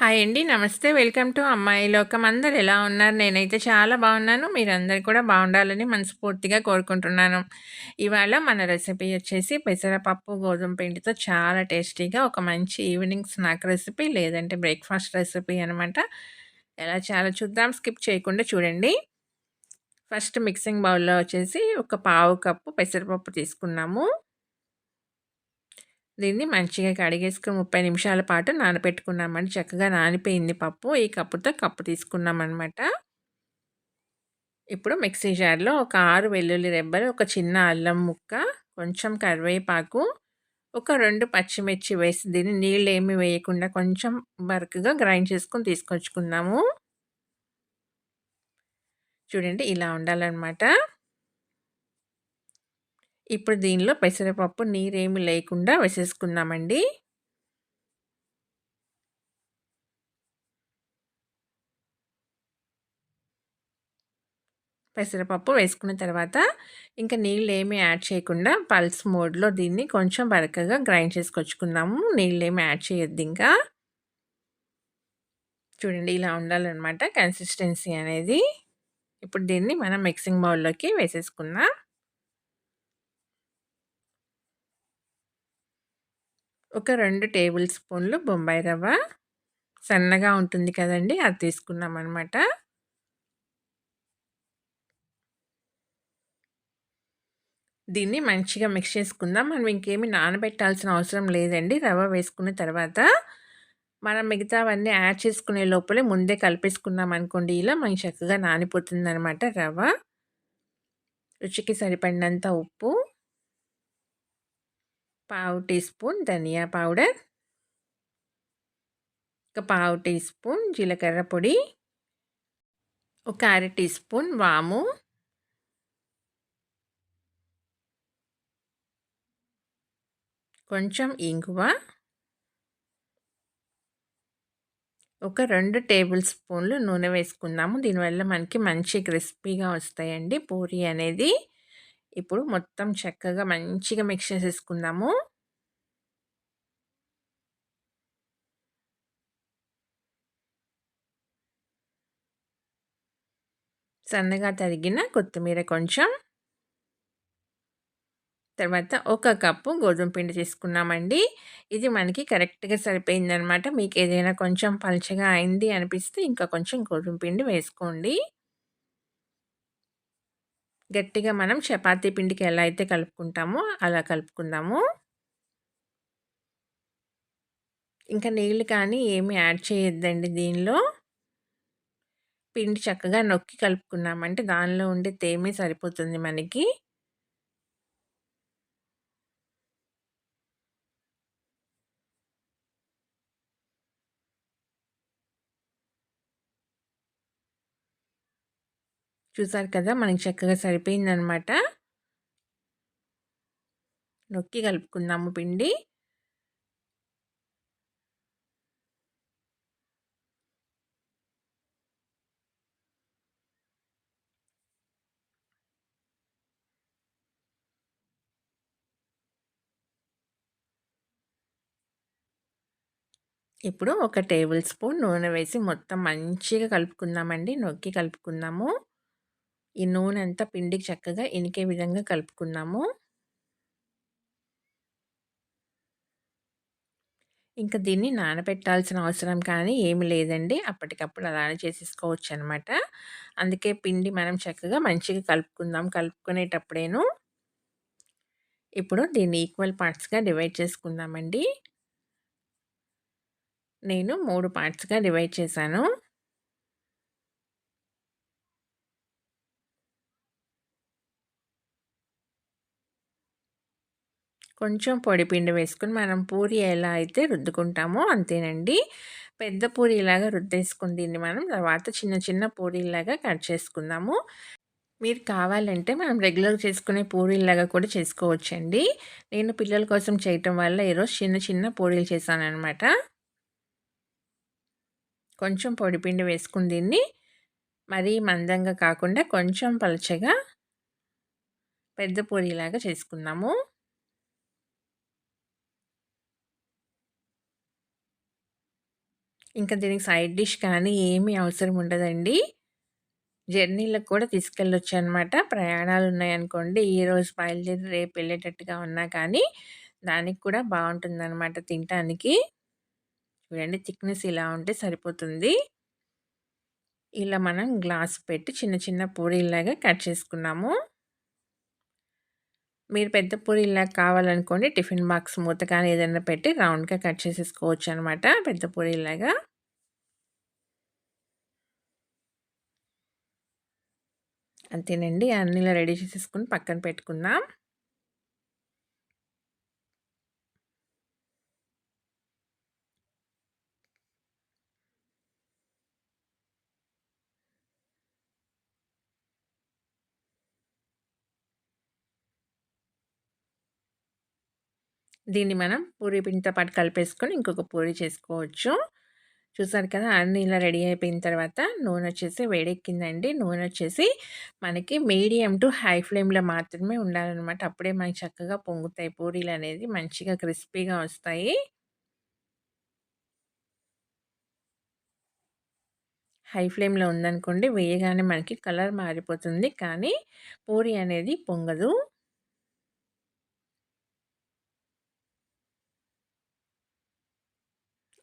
Hi అండి. నమస్తే. Welcome to అమ్మాయి లోకం. అందరు ఎలా ఉన్నారు? నేనైతే చాలా బాగున్నాను. మీరందరూ కూడా బాగుండాలని మనస్ఫూర్తిగా కోరుకుంటున్నాను. ఇవాళ మన రెసిపీ వచ్చేసి పెసరపప్పు, గోధుమ పిండితో చాలా టేస్టీగా ఒక మంచి ఈవినింగ్ స్నాక్ రెసిపీ లేదంటే బ్రేక్‌ఫాస్ట్ రెసిపీ అనమాట. ఎలా చాలా చూద్దాం. స్కిప్ చేయకుండా చూడండి. ఫస్ట్ మిక్సింగ్ బౌల్‌లో వచ్చేసి ఒక పావు కప్పు పెసరపప్పు తీసుకున్నాము. దీన్ని మంచిగా కడిగేసుకుని ముప్పై నిమిషాల పాటు నానబెట్టుకున్నామండి. చక్కగా నానిపోయింది పప్పు. ఈ కప్పుతో కప్పు తీసుకున్నామన్నమాట ఇప్పుడు మిక్సీ జార్‌లో ఒక ఆరు వెల్లుల్లి రెబ్బలు, ఒక చిన్న అల్లం ముక్క, కొంచెం కరివేపాకు, ఒక రెండు పచ్చిమిర్చి వేసి దీన్ని నీళ్ళు ఏమి వేయకుండా కొంచెం బరకగా గ్రైండ్ చేసుకొని తీసుకొచ్చుకున్నాము చూడండి ఇలా ఉండాలన్నమాట ఇప్పుడు దీనిలో పెసరపప్పు నీరేమి లేకుండా వేసేసుకుందామండి. పెసరపప్పు వేసుకున్న తర్వాత ఇంకా నీళ్ళు ఏమీ యాడ్ చేయకుండా పల్స్ మోడ్‌లో దీన్ని కొంచెం బరకగా గ్రైండ్ చేసుకొచ్చుకుందాము. ఏమి యాడ్ చేయొద్దు ఇంకా. చూడండి ఇలా ఉండాలన్నమాట కన్సిస్టెన్సీ అనేది. ఇప్పుడు దీన్ని మనం మిక్సింగ్ బౌల్‌లోకి వేసేసుకుందాం. ఒక రెండు టేబుల్ స్పూన్లు బొంబాయి రవ్వ. సన్నగా ఉంటుంది కదండీ! అది తీసుకున్నాం అనమాట దీన్ని మంచిగా మిక్స్ చేసుకుందాం. మనం ఇంకేమి నానబెట్టాల్సిన అవసరం లేదండి. రవ్వ వేసుకున్న తర్వాత మనం మిగతావన్నీ యాడ్ చేసుకునే లోపలే ముందే కలిపేసుకున్నామనుకోండి ఇలా మనకి చక్కగా నానిపోతుంది అనమాట రవ్వ. రుచికి సరిపడినంత ఉప్పు. పావు టీ స్పూన్ ధనియా పౌడర్. ఒక పావు టీ స్పూన్ జీలకర్ర పొడి. ఒక అర టీ స్పూన్ వాము. కొంచెం ఇంగువ. ఒక రెండు టేబుల్ స్పూన్లు నూనె వేసుకుందాము. దీనివల్ల మనకి మంచి క్రిస్పీగా వస్తాయండి పూరి అనేది. ఇప్పుడు మొత్తం చక్కగా మంచిగా మిక్స్ చేసేసుకుందాము. సన్నగా తరిగిన కొత్తిమీర కొంచెం. తర్వాత ఒక కప్పు గోధుమ పిండి తీసుకున్నామండి. ఇది మనకి కరెక్ట్‌గా సరిపోయిందనమాట. మీకు ఏదైనా కొంచెం పలచగా అయింది అనిపిస్తే ఇంకా కొంచెం గోధుమ పిండి వేసుకోండి. గట్టిగా మనం చపాతీ పిండికి ఎలా అయితే కలుపుకుంటామో అలా కలుపుకుందాము. ఇంకా నీళ్ళు కానీ ఏమి యాడ్ చేయొద్దండి దీనిలో. పిండి చక్కగా నొక్కి కలుపుకున్నామంటే దానిలో ఉండే తేమే సరిపోతుంది మనకి. చూసారు కదా! మనకి చక్కగా సరిపోయిందనమాట. నొక్కి కలుపుకుందాము పిండి. ఇప్పుడు ఒక టేబుల్ స్పూన్ నూనె వేసి మొత్తం మంచిగా కలుపుకుందామండి. నొక్కి కలుపుకుందాము. ఈ నూనె అంతా పిండికి చక్కగా ఇనికే విధంగా కలుపుకున్నాము ఇంకా దీన్ని నానబెట్టాల్సిన అవసరం కానీ ఏమి లేదండి. అప్పటికప్పుడు అలానే చేసేసుకోవచ్చు అనమాట అందుకే పిండి మనం చక్కగా మంచిగా కలుపుకుందాం. కలుపుకునేటప్పుడేను ఇప్పుడు దీన్ని ఈక్వల్ పార్ట్స్‌గా డివైడ్ చేసుకుందామండి. నేను మూడు పార్ట్స్‌గా డివైడ్ చేశాను. కొంచెం పొడిపిండి వేసుకుని మనం పూరి ఎలా అయితే రుద్దుకుంటామో అంతేనండి. పెద్ద పూరిలాగా రుద్దేసుకుని దీన్ని మనం తర్వాత చిన్న చిన్న పూరీలాగా కట్ చేసుకుందాము. మీరు కావాలంటే మనం రెగ్యులర్ చేసుకునే పూరీలాగా కూడా చేసుకోవచ్చండి. నేను పిల్లల కోసం చేయటం వల్ల ఈరోజు చిన్న చిన్న పూరీలు చేశాననమాట. కొంచెం పొడిపిండి వేసుకుని దీన్ని మరీ మందంగా కాకుండా కొంచెం పలచగా పెద్ద పూరీలాగా చేసుకుందాము. ఇంకా దీనికి సైడ్ డిష్ కానీ ఏమీ అవసరం ఉండదండి. జర్నీలకు కూడా తీసుకెళ్ళొచ్చు అనమాట ప్రయాణాలు ఉన్నాయనుకోండి ఈరోజు బయలుదేరి రేపు వెళ్ళేటట్టుగా ఉన్నా కానీ, దానికి కూడా బావుంటుందనమాట తినటానికి. చూడండి థిక్‌నెస్ ఇలా ఉంటే సరిపోతుంది. ఇలా మనం గ్లాస్ పెట్టి చిన్న చిన్న పూరీలాగా కట్ చేసుకున్నాము. మీరు పెద్ద పూరీలా కావాలనుకోండి టిఫిన్ బాక్స్ మూత కానీ ఏదైనా పెట్టి రౌండ్‌గా కట్ చేసేసుకోవచ్చనమాట పెద్ద పూరీలాగా అంతేనండి. అన్నీ ఇలా రెడీ చేసేసుకొని పక్కన పెట్టుకుందాం. దీన్ని మనం పూరీ పిండితో పాటు కలిపేసుకొని ఇంకొక పూరి చేసుకోవచ్చు. చూసారు కదా! అన్నీ ఇలా రెడీ అయిపోయిన తర్వాత నూనె వచ్చేసి వేడెక్కిందండి. నూనె వచ్చేసి మనకి మీడియం టు హై ఫ్లేమ్‌లో మాత్రమే ఉండాలన్నమాట అప్పుడే మనకి చక్కగా పొంగుతాయి పూరీలు అనేది మంచిగా క్రిస్పీగా వస్తాయి. హై ఫ్లేమ్‌లో ఉందనుకోండి వేయగానే మనకి కలర్ మారిపోతుంది. కానీ పూరి అనేది పొంగదు.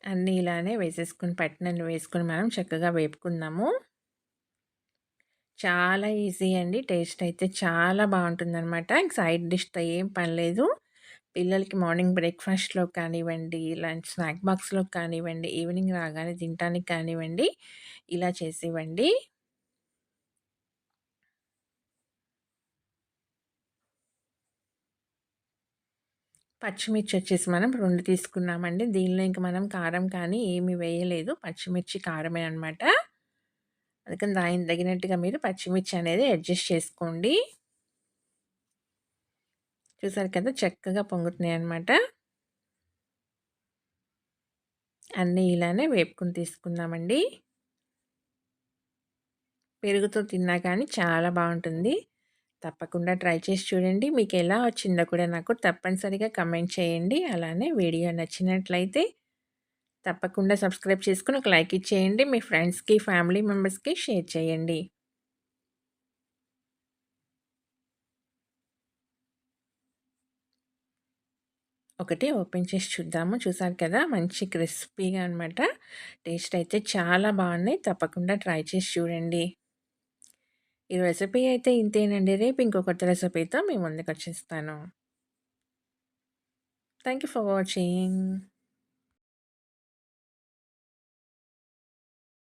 అన్నీ ఇలానే వేసేసుకుని పట్టినన్ని వేసుకొని మనం చక్కగా వేపుకుందాము. చాలా ఈజీ అండి. టేస్ట్ అయితే చాలా బావుంటుందనమాట. ఇంక సైడ్ డిష్‌తో ఏం పనిలేదు పిల్లలకి మార్నింగ్ బ్రేక్‌ఫాస్ట్‌లో కానివ్వండి, లంచ్ స్నాక్ బాక్స్‌లో కానివ్వండి, ఈవినింగ్ రాగానే తినటానికి కానివ్వండి, ఇలా చేసివ్వండి. పచ్చిమిర్చి వచ్చేసి మనం రెండు తీసుకున్నామండి. దీనిలో ఇంక మనం కారం కానీ ఏమి వేయలేదు. పచ్చిమిర్చి కారమే అనమాట. అందుకని దానికి తగినట్టుగా మీరు పచ్చిమిర్చి అనేది అడ్జస్ట్ చేసుకోండి. చూసారు కదా! చక్కగా పొంగుతున్నాయి అనమాట అన్నీ ఇలానే వేపుకుని తీసుకుందామండి. పెరుగుతో తిన్నా కానీ చాలా బాగుంటుంది తప్పకుండా ట్రై చేసి చూడండి. మీకు ఎలా వచ్చిందో కూడా నాకు తప్పనిసరిగా కమెంట్ చేయండి. అలానే వీడియో నచ్చినట్లయితే తప్పకుండా సబ్స్క్రైబ్ చేసుకుని ఒక లైక్ ఇచ్చేయండి. మీ ఫ్రెండ్స్‌కి, ఫ్యామిలీ మెంబర్స్‌కి షేర్ చేయండి. ఒకటి ఓపెన్ చేసి చూద్దాము. చూసారు కదా! మంచి క్రిస్పీగా అనమాట. టేస్ట్ అయితే చాలా బాగున్నాయి. తప్పకుండా ట్రై చేసి చూడండి. ఈ రెసిపీ అయితే ఇంతేనండి. రేపు ఇంకొకటి రెసిపీతో మీ ముందుకొచ్చేస్తాను. Thank you for watching.